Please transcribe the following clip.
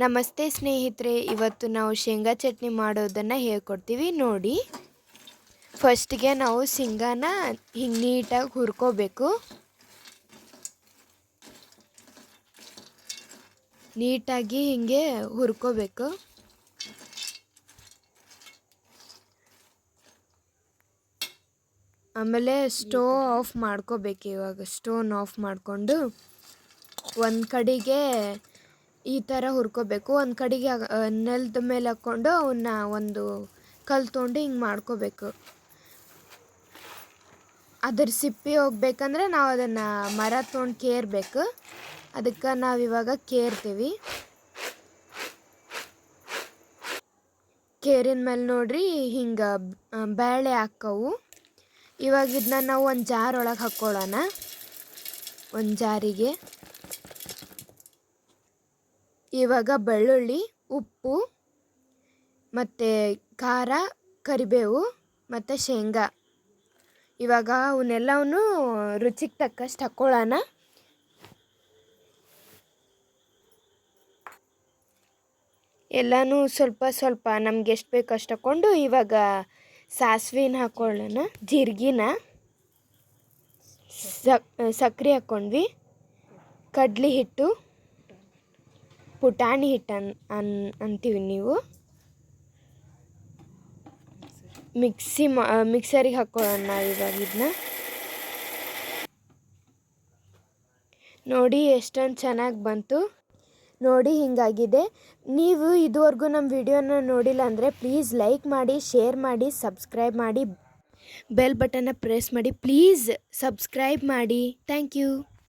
ನಮಸ್ತೆ ಸ್ನೇಹಿತರೆ, ಇವತ್ತು ನಾವು ಶೇಂಗಾ ಚಟ್ನಿ ಮಾಡೋದನ್ನು ಹೇಳ್ಕೊಡ್ತೀವಿ. ನೋಡಿ ಫಸ್ಟಿಗೆ ನಾವು ಶೇಂಗಾನ ಹಿಂಗೆ ನೀಟಾಗಿ ಹುರ್ಕೋಬೇಕು. ನೀಟಾಗಿ ಹಿಂಗೆ ಹುರ್ಕೋಬೇಕು. ಆಮೇಲೆ ಸ್ಟೋವ್ ಆಫ್ ಮಾಡ್ಕೋಬೇಕು ಇವಾಗ. ಸ್ಟೋನ್ ಆಫ್ ಮಾಡಿಕೊಂಡು ಒಂದು ಕಡೆಗೆ ಈ ಥರ ಹುರ್ಕೋಬೇಕು. ಒಂದು ಕಡೆಗೆ ನೆಲದ ಮೇಲೆ ಹಾಕ್ಕೊಂಡು ಅವನ್ನ ಒಂದು ಕಲ್ಲು ತೊಗೊಂಡು ಹಿಂಗೆ ಮಾಡ್ಕೋಬೇಕು. ಅದರ ಸಿಪ್ಪಿ ಹೋಗ್ಬೇಕಂದ್ರೆ ನಾವು ಅದನ್ನು ಮರ ತೊಗೊಂಡು ಕೇರ್ಬೇಕು. ಅದಕ್ಕೆ ನಾವು ಇವಾಗ ಕೇರ್ತೀವಿ. ಕೇರಿನ ಮೇಲೆ ನೋಡ್ರಿ ಹಿಂಗೆ ಬೇಳೆ ಹಾಕವು. ಇವಾಗ ಇದನ್ನ ನಾವು ಒಂದು ಜಾರ್ ಒಳಗೆ ಹಾಕ್ಕೊಳ್ಳೋಣ ಒಂದು ಜಾರಿಗೆ. ಇವಾಗ ಬೆಳ್ಳುಳ್ಳಿ, ಉಪ್ಪು, ಮತ್ತು ಖಾರ, ಕರಿಬೇವು, ಮತ್ತು ಶೇಂಗಾ. ಇವಾಗ ಅವನ್ನೆಲ್ಲವನ್ನು ರುಚಿಗೆ ತಕ್ಕಷ್ಟು ಹಾಕ್ಕೊಳ್ಳೋಣ ಎಲ್ಲನೂ ಸ್ವಲ್ಪ ಸ್ವಲ್ಪ ನಮ್ಗೆ ಎಷ್ಟು ಬೇಕು ಅಷ್ಟು ಹಾಕ್ಕೊಂಡು ಇವಾಗ ಸಾಸ್ವಿನ ಹಾಕ್ಕೊಳ್ಳೋಣ ಜೀರಿಗೆನ. ಸಕ್ಕರೆ ಹಾಕ್ಕೊಂಡ್ವಿ ಕಡ್ಲಿ ಹಿಟ್ಟು. ಪುಟಾಣಿ ಹಿಟ್ಟು ಅನ್ ಅಂತೀವಿ ನೀವು. ಮಿಕ್ಸಿ ಮಾ ಮಿಕ್ಸರಿಗೆ ಹಾಕೋಣ ಇವಾಗ ಇದನ್ನ ನೋಡಿ ಎಷ್ಟೊಂದು ಚೆನ್ನಾಗಿ ಬಂತು. ನೋಡಿ ಹಿಂಗಾಗಿದೆ. ನೀವು ಇದುವರೆಗೂ ನಮ್ಮ ವಿಡಿಯೋನ ನೋಡಿಲ್ಲ ಅಂದರೆ ಪ್ಲೀಸ್ ಲೈಕ್ ಮಾಡಿ, ಶೇರ್ ಮಾಡಿ, ಸಬ್ಸ್ಕ್ರೈಬ್ ಮಾಡಿ. ಬೆಲ್ ಬಟನ್ನ ಪ್ರೆಸ್ ಮಾಡಿ. ಪ್ಲೀಸ್ ಸಬ್ಸ್ಕ್ರೈಬ್ ಮಾಡಿ. Thank you.